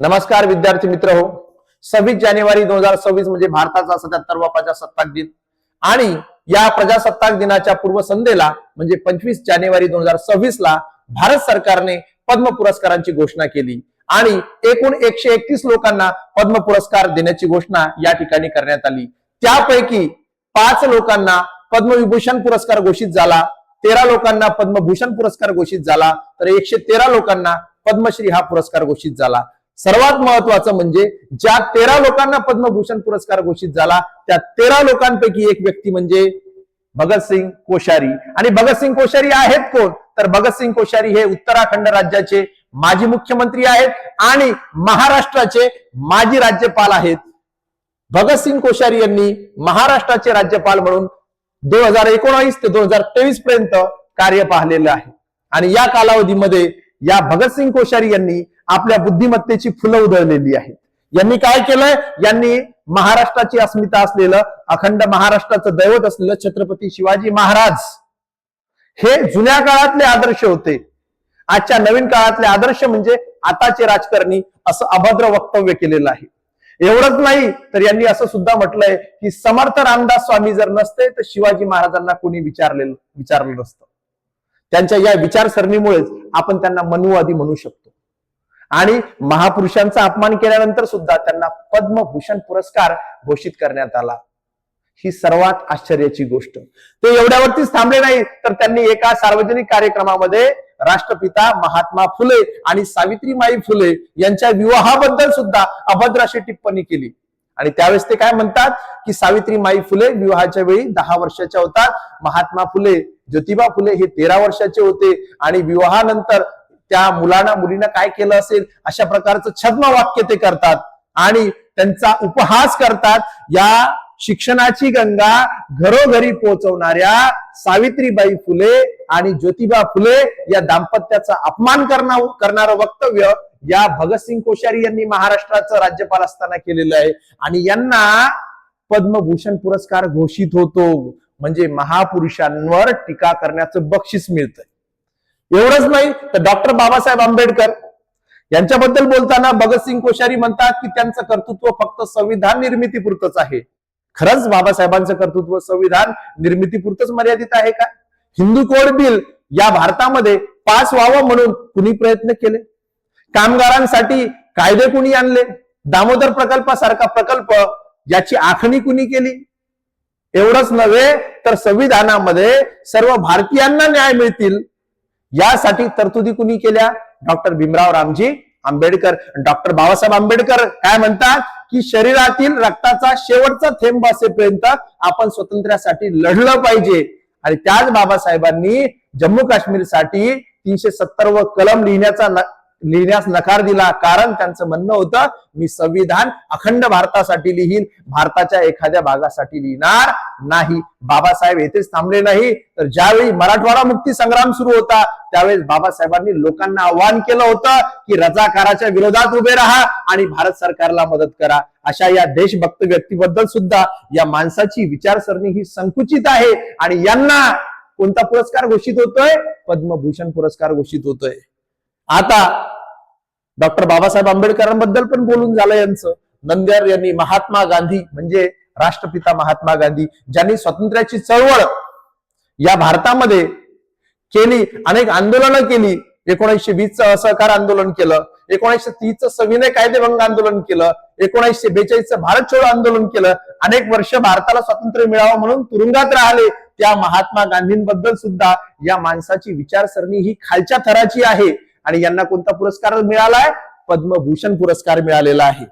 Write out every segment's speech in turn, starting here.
नमस्कार विद्यार्थी मित्र हो. सव्वीस जानेवारी दोन हजार सव्वीस म्हणजे भारताचा सत्याहत्तरवा प्रजासत्ताक दिन. आणि या प्रजासत्ताक दिनाच्या पूर्वसंध्येला म्हणजे पंचवीस जानेवारी दोन हजार सव्वीस ला भारत सरकारने पद्म पुरस्कारांची घोषणा केली. आणि एकूण एकशे एकतीस लोकांना पद्म पुरस्कार देण्याची घोषणा या ठिकाणी करण्यात आली. त्यापैकी पाच लोकांना पद्मविभूषण पुरस्कार घोषित झाला तेरा लोकांना पद्मभूषण पुरस्कार घोषित झाला तर एकशे तेरा लोकांना पद्मश्री हा पुरस्कार घोषित झाला. सर्वात महत्वाचं म्हणजे ज्या तेरा लोकांना पद्मभूषण पुरस्कार घोषित झाला त्या तेरा लोकांपैकी एक व्यक्ती म्हणजे भगतसिंग कोश्यारी. आणि भगतसिंग कोश्यारी आहेत कोण? तर भगतसिंग कोश्यारी हे उत्तराखंड राज्याचे माजी मुख्यमंत्री आहेत आणि महाराष्ट्राचे माजी राज्यपाल आहेत. भगतसिंग कोश्यारी यांनी महाराष्ट्राचे राज्यपाल म्हणून दोन हजार एकोणावीस ते दोन हजार तेवीस पर्यंत कार्य पाहिलेलं आहे. आणि या कालावधीमध्ये या भगतसिंग कोश्यारी यांनी आपल्या बुद्धिमत्तेची फुलं उधळलेली आहेत. यांनी काय केलंय? यांनी महाराष्ट्राची अस्मिता असलेलं अखंड महाराष्ट्राचं दैवत असलेलं छत्रपती शिवाजी महाराज. हे जुन्या काळातले आदर्श होते. आजच्या नवीन काळातले आदर्श म्हणजे आताचे राजकारणी असं अभद्र वक्तव्य केलेलं आहे. एवढंच नाही तर यांनी असं सुद्धा म्हटलंय की समर्थ रामदास स्वामी जर नसते तर शिवाजी महाराजांना कोणी विचारलेलं विचारलं नसतं. त्यांच्या या विचारसरणीमुळेच आपण त्यांना मनुवादी म्हणू शकतो. आणि महापुरुषांचा अपमान केल्यानंतर सुद्धा त्यांना पद्मभूषण पुरस्कार घोषित करण्यात आला. ही सर्वात आश्चर्याची गोष्ट. ते एवढ्यावरतीच थांबले नाही तर त्यांनी एका सार्वजनिक कार्यक्रमामध्ये राष्ट्रपिता महात्मा फुले आणि सावित्रीमाई फुले यांच्या विवाहाबद्दल सुद्धा अभद्र अशी टिप्पणी केली. आणि त्यावेळेस ते काय म्हणतात? की सावित्रीमाई फुले विवाहाच्या वेळी दहा वर्षाच्या होतात. महात्मा फुले ज्योतिबा फुले हे तेरा वर्षाचे होते. आणि विवाहानंतर त्या मुलांना मुलीनं काय केलं असेल अशा प्रकारचं छद्म वाक्य ते करतात. आणि त्यांचा उपहास करतात. या शिक्षणाची गंगा घरोघरी पोहोचवणाऱ्या सावित्रीबाई फुले आणि ज्योतिबा फुले या दाम्पत्याचा अपमान करणार करणारं वक्तव्य या भगतसिंग कोश्यारी यांनी महाराष्ट्राचं राज्यपाल असताना केलेलं आहे. आणि यांना पद्मभूषण पुरस्कार घोषित होतो. म्हणजे महापुरुषांवर टीका करण्याचं बक्षीस मिळतंय. एवढंच नाही तर डॉक्टर बाबासाहेब आंबेडकर यांच्याबद्दल बोलताना भगतसिंग कोश्यारी म्हणतात की त्यांचं कर्तृत्व फक्त संविधान निर्मितीपुरतच आहे. खरंच बाबासाहेबांचं कर्तृत्व संविधान निर्मितीपुरतच मर्यादित आहे का? हिंदू कोड बिल या भारतामध्ये पास व्हावं म्हणून कुणी प्रयत्न केले? कामगारांसाठी कायदे कुणी आणले? दामोदर प्रकल्पासारखा प्रकल्प याची आखणी कुणी केली? एवढंच नव्हे तर संविधानामध्ये सर्व भारतीयांना न्याय मिळतील यासाठी तरतुदी कुणी केल्या? डॉक्टर भीमराव रामजी आंबेडकर. डॉक्टर बाबासाहेब आंबेडकर काय म्हणतात? की शरीरातील रक्ताचा शेवटचा थेंब असेपर्यंत आपण स्वातंत्र्यासाठी लढलं पाहिजे. आणि त्याच बाबासाहेबांनी जम्मू काश्मीरसाठी तीनशे सत्तर व कलम लिहिण्याचा लिहिण्यास नकार दिला. कारण त्यांचं म्हणणं होतं मी संविधान अखंड भारतासाठी लिहीन भारताच्या एखाद्या भागासाठी लिहिणार नाही. बाबासाहेब येथेच थांबले नाही. तर ज्यावेळी मराठवाडा मुक्ती संग्राम सुरू होता त्यावेळेस बाबासाहेबांनी लोकांना आव्हान केलं होतं की रजाकाराच्या विरोधात उभे राहा आणि भारत सरकारला मदत करा. अशा या देशभक्त व्यक्तीबद्दल सुद्धा या माणसाची विचारसरणी ही संकुचित आहे आणि यांना कोणता पुरस्कार घोषित होतोय? पद्मभूषण पुरस्कार घोषित होतोय. आता डॉक्टर बाबासाहेब आंबेडकरांबद्दल पण बोलून झालं यांचं. नंद्यार यांनी महात्मा गांधी म्हणजे राष्ट्रपिता महात्मा गांधी ज्यांनी स्वातंत्र्याची चळवळ या भारतामध्ये केली अनेक आंदोलनं केली. एकोणीसशे वीसचं असहकार आंदोलन केलं एकोणीसशे तीसचं सविनय कायदेभंग आंदोलन केलं एकोणीसशे बेचाळीसचं भारत छोडो आंदोलन केलं. अनेक वर्ष भारताला स्वातंत्र्य मिळावं म्हणून तुरुंगात राहिले. त्या महात्मा गांधींबद्दल सुद्धा या माणसाची विचारसरणी ही खालच्या थराची आहे. आणि यांना कोणता पुरस्कार मिळालाय? पद्मभूषण पुरस्कार मिळालेला आहे.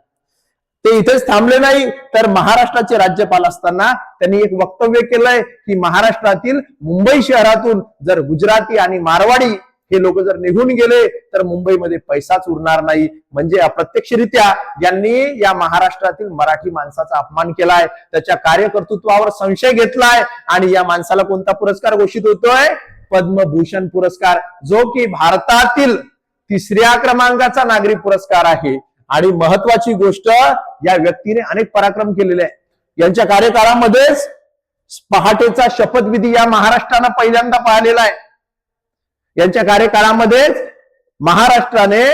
ते इथेच थांबले नाही. तर महाराष्ट्राचे राज्यपाल असताना त्यांनी एक वक्तव्य केलंय की महाराष्ट्रातील मुंबई शहरातून जर गुजराती आणि मारवाडी हे लोक जर निघून गेले तर मुंबईमध्ये पैसाच उरणार नाही. म्हणजे अप्रत्यक्षरित्या यांनी या महाराष्ट्रातील मराठी माणसाचा अपमान केलाय. त्याच्या कार्यकर्तृत्वावर संशय घेतलाय. आणि या माणसाला कोणता पुरस्कार घोषित होतोय? पद्मभूषण पुरस्कार जो की भारतातील तिसऱ्या क्रमांकाचा नागरी पुरस्कार आहे. आणि महत्वाची गोष्ट या व्यक्तीने अनेक पराक्रम केलेले आहे यांच्या कार्यकाळामध्येच पहाटेचा शपथविधी या महाराष्ट्रानं पहिल्यांदा पाहिलेला आहे. यांच्या कार्यकाळामध्येच महाराष्ट्राने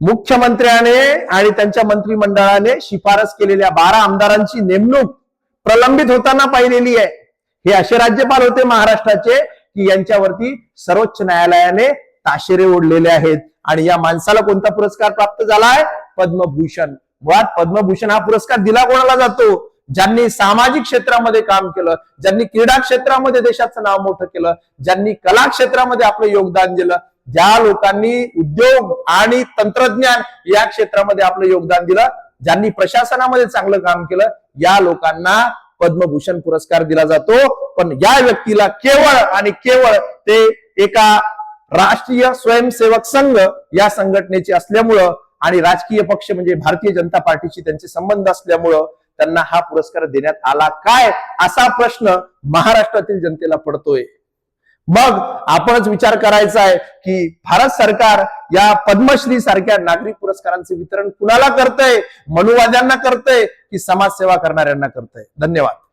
मुख्यमंत्र्याने आणि त्यांच्या मंत्रिमंडळाने शिफारस केलेल्या बारा आमदारांची नेमणूक प्रलंबित होताना पाहिलेली आहे. हे असे राज्यपाल होते महाराष्ट्राचे की यांच्यावरती सर्वोच्च न्यायालयाने ताशेरे ओढलेले आहेत. आणि या माणसाला कोणता पुरस्कार प्राप्त झालाय? पद्मभूषण. मुळात पद्मभूषण हा पुरस्कार दिला कोणाला जातो? ज्यांनी सामाजिक क्षेत्रामध्ये काम केलं ज्यांनी क्रीडा क्षेत्रामध्ये देशाचं नाव मोठं केलं ज्यांनी कला क्षेत्रामध्ये आपलं योगदान दिलं ज्या लोकांनी उद्योग आणि तंत्रज्ञान या क्षेत्रामध्ये आपलं योगदान दिलं ज्यांनी प्रशासनामध्ये चांगलं काम केलं या लोकांना पद्मभूषण पुरस्कार दिला जातो. पण या व्यक्तीला केवळ आणि केवळ ते एका राष्ट्रीय स्वयंसेवक संघ या संघटनेचे असल्यामुळं आणि राजकीय पक्ष म्हणजे भारतीय जनता पार्टीशी त्यांचे संबंध असल्यामुळं त्यांना हा पुरस्कार देण्यात आला. काय? असा प्रश्न महाराष्ट्रातील जनतेला पडतोय. मग आपणच विचार करायचा आहे की भारत सरकार या पद्मश्री सारख्या नागरिक पुरस्कारांचे वितरण कुणाला करतंय? मनुवाद्यांना करतंय की समाजसेवा करणाऱ्यांना करतंय? धन्यवाद.